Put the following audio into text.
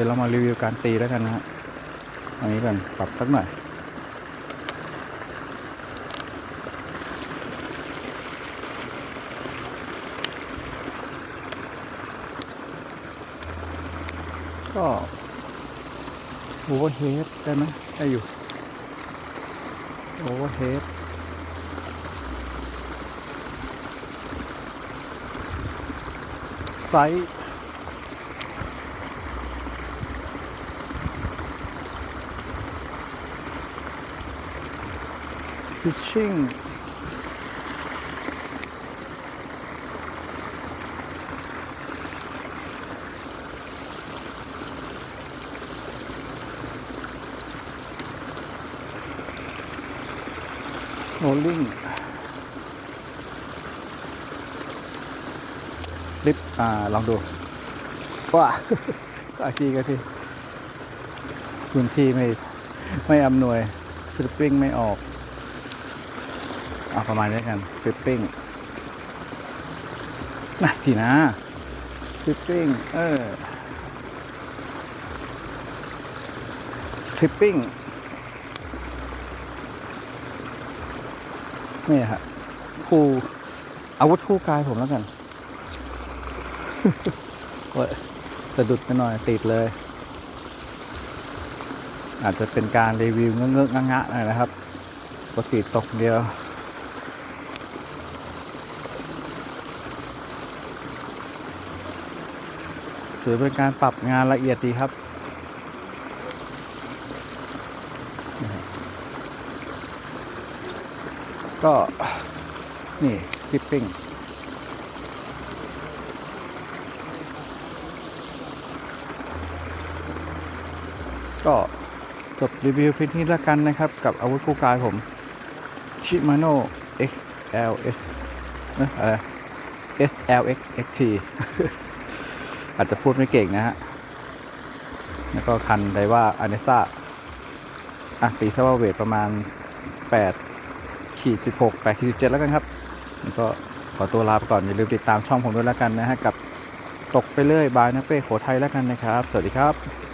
ดี๋ยวเรามารีวิวการตีแล้วกันนะฮะอันนี้กันปรับสักหน่อยก็โอเวอร์เฮดได้ไหมได้อยู่โอเวอร์เฮดไซส์ ฟิชชิ่งโรลลิ่งลิปอ่า ลองดูว้าก็อาทีก็ทีพื้นที่ไม่ ไม่อำนวยฟลิปปิ้งไม่ออก เอาประมาณนี้กันฟิปปิ้งนะที่นะฟิปปิ้งเออฟลิปปิ้งนี่ฮะคู่อาวุธคู่กายผมแล้วกันโอ้ยสะดุดไปหน่อยติดเลย อาจจะเป็นการรีวิวเงื้อะๆงะๆหน่อยนะครับปกติตกเดียว ถือเป็นการปรับงานละเอียดดีครับ ก็นี่คลิปปิ้งก็จบรีวิวเพียงนี้ล้วกันนะครับ กับอาวุธคู่กายผมชิมาโน่ XLS เนอะอะไร SLX XT อาจจะพูดไม่เก่งนะฮะ แล้วก็คันไดว่าอเนซ่าอะตีซะว่าเวทประมาณ8ขีด16 8ขีด17 แล้วกันครับ แล้วก็ขอตัวลาไปก่อน อย่าลืมติดตามช่องผมด้วยแล้วกันนะฮะ กับตกไปเรื่อยบายนะเป้โขไทยแล้วกันนะครับ สวัสดีครับ